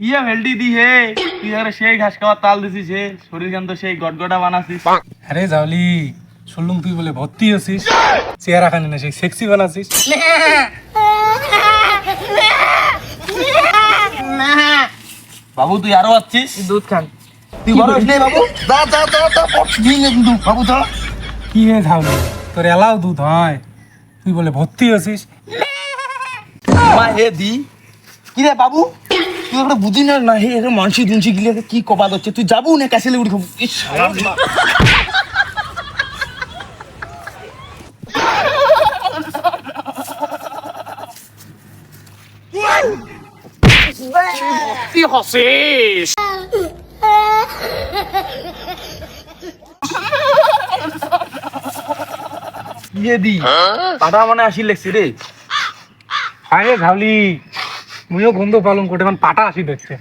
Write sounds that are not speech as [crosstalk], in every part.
ইয়া ভেলডি দি হে। তুই আরে সেই ঘাস খাওয়ার তাল দিছিস হে। শরীর কান তো সেই গটগটা বানাছিস। আরে জাউলি শুনলুম তুই বলে ভর্তি আছিস চেহারা খানি না সেই সেক্সি বানাছিস। বাবু তুই আরও আছিস দুধ খান। তুই বড় নাই বাবু। যা যা যা যা পড় দিন কিন্তু বাবু যা কি হে ঝাউলি তোর এলাও দুধ হয়। তুই বলে ভর্তি আছিস মা হে দি। কি রে বাবু? তুই একটা বুঝি না না হে মানসি দুনসি গিলে কি কপাত হচ্ছে? তুই যাব না কাছে উড়ি খাব কি হসিস? কি দি পাটা মানে আসি লেগছে রে। আরে ঝাউলি। মুইও গন্ধ পালন করতে এখন পাটা আসি দেখছে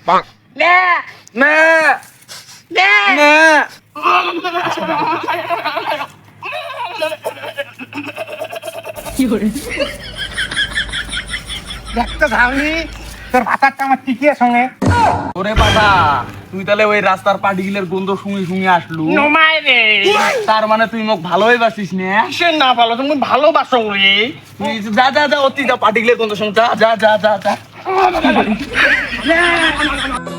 না। না। একটা ঝাউলি তোর ভাতারটা আমার টিকিয়ে সঙ্গে ওরে পাটা তুই তাহলে ওই রাস্তার পাটিগুলোর গন্ধ শুঙে শুঙে আসলু। নমাই রে। তার মানে তুই মোক ভালোই বাসিস নে? সে না ভালো? তুমি ভালোবাসো রে তুই যা যা যা অতি যা পাটিগুলোর গন্ধ শুন যা যা যা যা। [laughs] যা